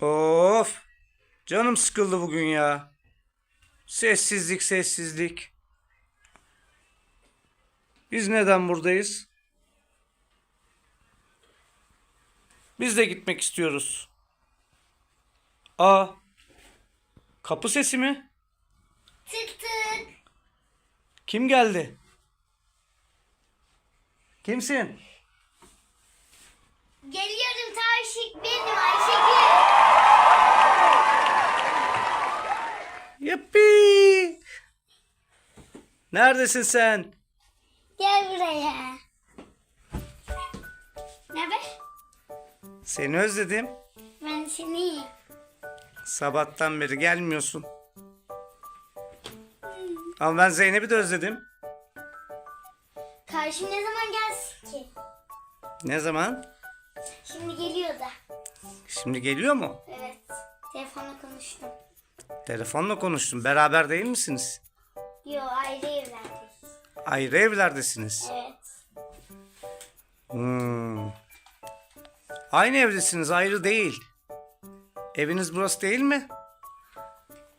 Of. Canım sıkıldı bugün ya. Sessizlik sessizlik. Biz neden buradayız? Biz de gitmek istiyoruz. Aa. Kapı sesi mi? Tık tık. Kim geldi? Kimsin? Geliyorum Tavşik benim Ayşegül. Neredesin sen? Gel buraya. Ne haber? Seni özledim. Ben seni. Sabahtan beri gelmiyorsun. Ama ben Zeynep'i de özledim. Karşı ne zaman gelsin ki? Ne zaman? Şimdi geliyor da. Şimdi geliyor mu? Evet. Telefonla konuştum. Telefonla konuştum. Beraber değil misiniz? Yo ayrı evlerdeyiz. Ayrı evlerdesiniz. Evet. Hmm. Aynı evdesiniz, ayrı değil. Eviniz burası değil mi?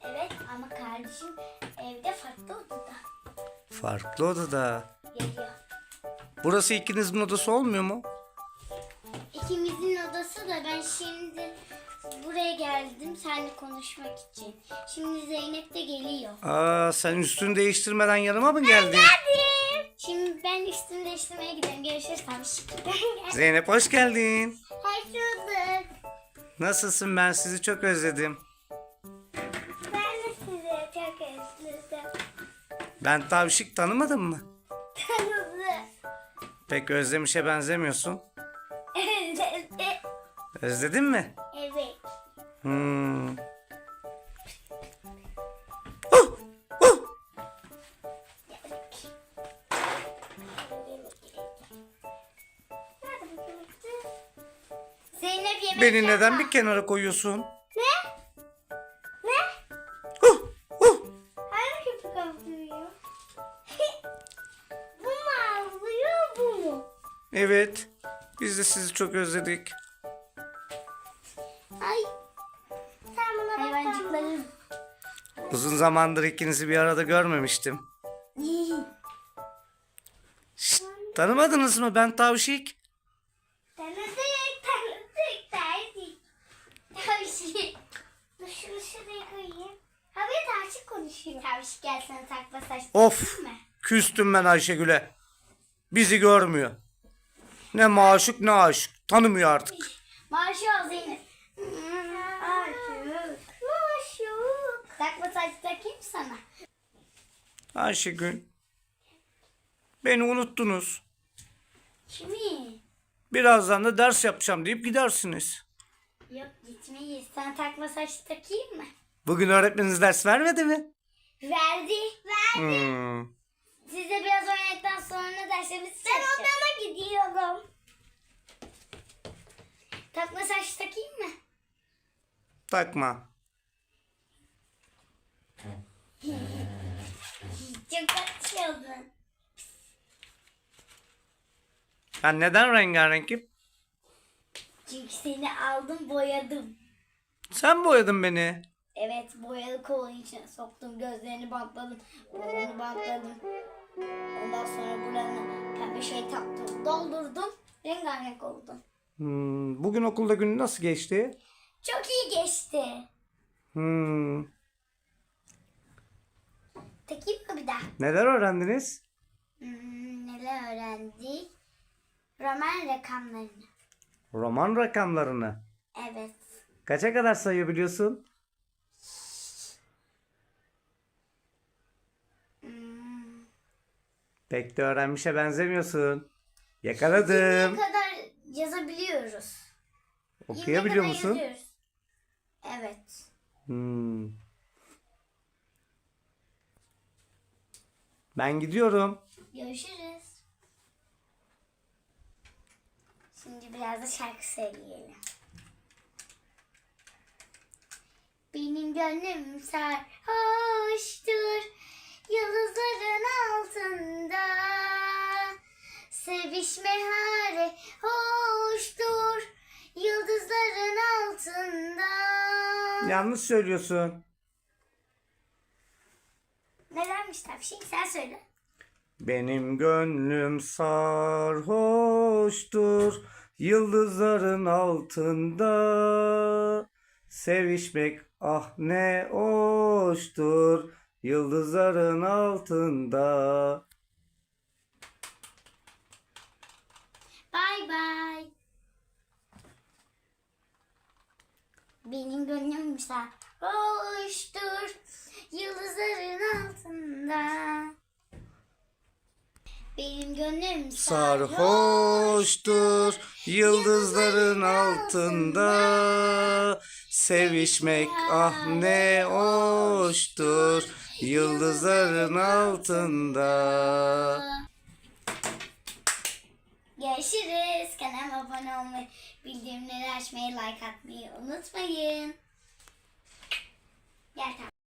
Evet ama kardeşim evde farklı odada. Farklı odada. Geliyor. Burası ikinizin odası olmuyor mu? İkimizin odası da ben şimdi buraya geldim seninle konuşmak için. Şimdi Zeynep de geliyor. Aa, sen üstünü değiştirmeden yanıma mı geldin? Geldim. Şimdi ben üstümü değiştirmeye gidiyorum. Görüşürüz tabii. Zeynep hoş geldin. Hoş bulduk. Nasılsın? Ben sizi çok özledim. Ben de sizi çok özledim. Ben tavşik tanımadın mı? Tanıdı. Pek özlemişe benzemiyorsun. Özledi. Özledin mi? Evet. Hmm. Zeynep yemek Beni neden bir kenara koyuyorsun? Ne? Ne? Oh, oh. Hangi köpek avlıyor? bu mu avlıyor bu mu? Evet. Biz de sizi çok özledik. Uzun zamandır ikinizi bir arada görmemiştim. Şşt, tanımadınız mı? Ben Tavşik. Tanıdık, tanıdık, tanıdık. Tavşik. Dur şunu şuraya koyayım. Abi tavşik konuşuyor. Tavşik gel sana takma saç. Of. mi? Küstüm ben Ayşegül'e. Bizi görmüyor. Ne maşuk ne aşık. Tanımıyor artık. Maşuk Zeynep. Takma saç takayım sana. Ayşegül. Beni unuttunuz. Kimi? Birazdan da ders yapacağım deyip gidersiniz. Yok gitmeyiz. Sana takma saç takayım mı? Bugün öğretmeniniz ders vermedi mi? Verdi. Verdi. Hmm. Size biraz oynadıktan sonra dersimizi Ben odama gidiyorum. Takma saç takayım mı? Takma. Kaçıyordun. Ben neden rengarenkim? Çünkü seni aldım boyadım. Sen boyadın beni. Evet boyalı kolun içine soktum. Gözlerini bantladım. Burnunu bantladım. Ondan sonra buranı pembe şey taktım. Doldurdum. Rengarenk oldum. Hmm, Bugün okulda günü nasıl geçti? Çok iyi geçti. Hmm. Takayım mı bir daha? Neler öğrendiniz? Hmm, neler öğrendik? Roman rakamlarını. Roman rakamlarını. Evet. Kaça kadar sayabiliyorsun? Hmm. Pek de öğrenmişe benzemiyorsun. Ne Yakaladım. kadar yazabiliyoruz? Okuyabiliyor musun? yazıyoruz. Evet. Hmm. Ben gidiyorum. Görüşürüz. Şimdi biraz da şarkı söyleyelim. Benim gönlüm sarhoştur yıldızların altında. Sevişme hare hoştur yıldızların altında. Yanlış söylüyorsun. Nedenmiş tavşin sen söyle. Benim gönlüm sarhoştur yıldızların altında sevişmek ah ne hoştur yıldızların altında. Bay bay. Benim gönlüm sarhoştur yıldızların altında. Benim gönlüm Sarhoştur yıldızların altında sevişmek ah ne hoştur yıldızların altında. Görüşürüz. Kanalıma abone olmayı, bildirimleri açmayı, like atmayı unutmayın. Gel tamam.